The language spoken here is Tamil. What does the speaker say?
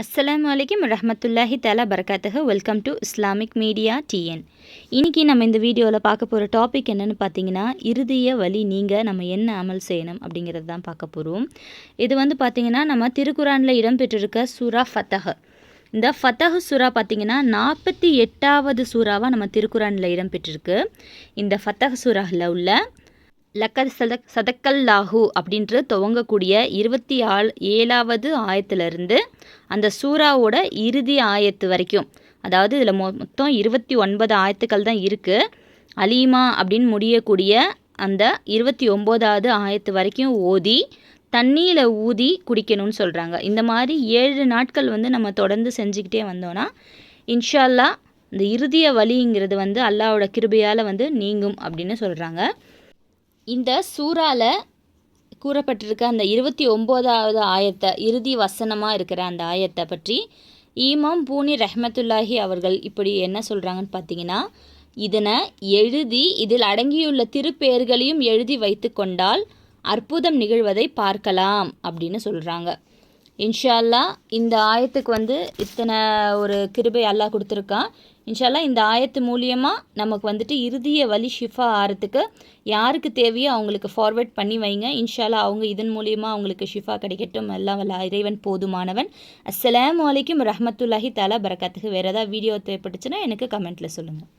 அஸ்ஸலாமு வலைக்கம் ரஹமத்துல்லாஹி தாலா பரகாத்தக welcome to Islamic media TN இன்றைக்கி நம்ம இந்த வீடியோவில் பார்க்க போகிற டாபிக் என்னென்னு பார்த்தீங்கன்னா இறுதிய வழி நீங்கள் நம்ம என்ன அமல் செய்யணும் அப்படிங்கிறது தான் பார்க்க போகிறோம் இது வந்து பார்த்திங்கன்னா நம்ம திருக்குறானில் இடம்பெற்றிருக்க சூரா ஃபத்தஹ. இந்த ஃபத்தஹ் சூரா பார்த்திங்கன்னா நாற்பத்தி எட்டாவது சூறாவாக நம்ம திருக்குறானில் இடம்பெற்றிருக்கு. இந்த ஃபத்தஹ் சூறாவில் உள்ள லக்கத் சதக் சதக்கல்லாஹு அப்படின்ற துவங்கக்கூடிய இருபத்தி ஆள் ஏழாவது ஆயத்திலிருந்து அந்த சூறாவோட இறுதி ஆயத்து வரைக்கும் அதாவது இதில் மொ மொத்தம் இருபத்தி ஒன்பது ஆயத்துக்கள் தான் இருக்குது அலீமா அப்படின்னு முடியக்கூடிய அந்த இருபத்தி ஒம்போதாவது ஆயத்து வரைக்கும் ஓதி தண்ணியில் ஊதி குடிக்கணும்னு சொல்கிறாங்க இந்த மாதிரி ஏழு நாட்கள் வந்து நம்ம தொடர்ந்து செஞ்சுக்கிட்டே வந்தோன்னா இன்ஷா அல்லாஹ் இந்த இறுதிய வழிங்கிறது வந்து அல்லாவோட கிருபையால் வந்து நீங்கும் அப்படின்னு சொல்கிறாங்க இந்த சூறால கூறப்பட்டிருக்க அந்த இருபத்தி ஒம்போதாவது ஆயத்தை இறுதி வசனமாக இருக்கிற அந்த ஆயத்தை பற்றி ஈமாம் பூனி ரஹ்மத்துல்லாஹி அவர்கள் இப்படி என்ன சொல்கிறாங்கன்னு பார்த்தீங்கன்னா இதனை எழுதி இதில் அடங்கியுள்ள திருப்பெயர்களையும் எழுதி வைத்து கொண்டால் அற்புதம் நிகழ்வதை பார்க்கலாம் அப்படின்னு சொல்கிறாங்க இன்ஷா அல்லாஹ் இந்த ஆயத்துக்கு வந்து இத்தனை ஒரு கிருபை அல்லாஹ் கொடுத்துருக்கான். இன்ஷால்லா இந்த ஆயத்து மூலியமாக நமக்கு வந்துட்டு இறுதிய வழி ஷிஃபா ஆகிறதுக்கு யாருக்கு தேவையோ அவங்களுக்கு ஃபார்வேர்ட் பண்ணி வைங்க. இன்ஷால்லா அவங்க இதன் மூலியமாக அவங்களுக்கு ஷிஃபா கிடைக்கட்டும். எல்லாம் வல்ல இறைவன் போதுமானவன். அஸ்லாம் வலைக்கும் ரஹமத்துல்லாஹி தாலா பரக்காத்துக்கு வேறு ஏதாவது வீடியோ தேவைப்பட்டுச்சுன்னா எனக்கு கமெண்ட்டில் சொல்லுங்கள்